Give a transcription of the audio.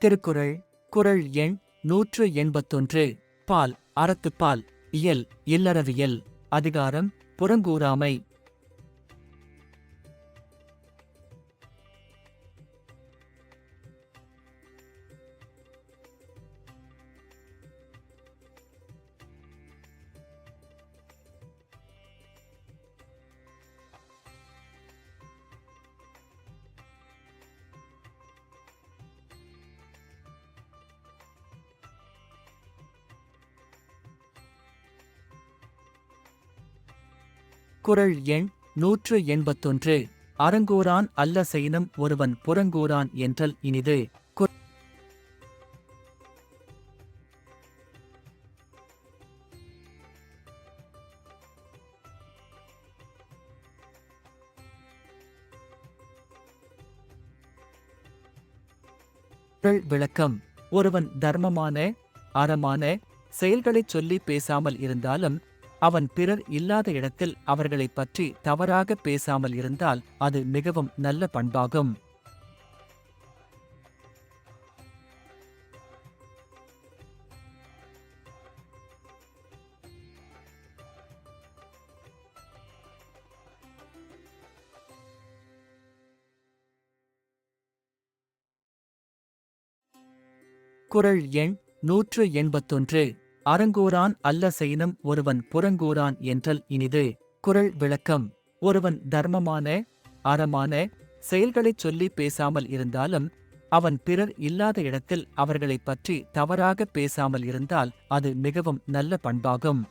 திருக்குறள் குறள் எண் நூற்று எண்பத்தொன்று. பால் அறத்துப்பால் இயல் இல்லறவியல் அதிகாரம் புறங்கூறாமை. குரல் எண் நூற்று எண்பத்தொன்று. அறங்கூறான் அல்ல செய்யினும் ஒருவன் புறங்கூறான் என்றல் இனிது. விளக்கம். ஒருவன் தர்மமான அறமான செயல்களைச் சொல்லி பேசாமல் இருந்தாலும் அவன் பிறர் இல்லாத இடத்தில் அவர்களைப் பற்றி தவறாக பேசாமல் இருந்தால் அது மிகவும் நல்ல பண்பாகும். குறள் எண் நூற்று எண்பத்தொன்று. அறங்கூறான் அல்ல செய்யினும் ஒருவன் புறங்கூறான் என்றல் இனிது. குறள் விளக்கம். ஒருவன் தர்மமான அறமான செயல்களைச் சொல்லி பேசாமல் இருந்தாலும் அவன் பிறர் இல்லாத இடத்தில் அவர்களைப் பற்றி தவறாக பேசாமல் இருந்தால் அது மிகவும் நல்ல பண்பாகும்.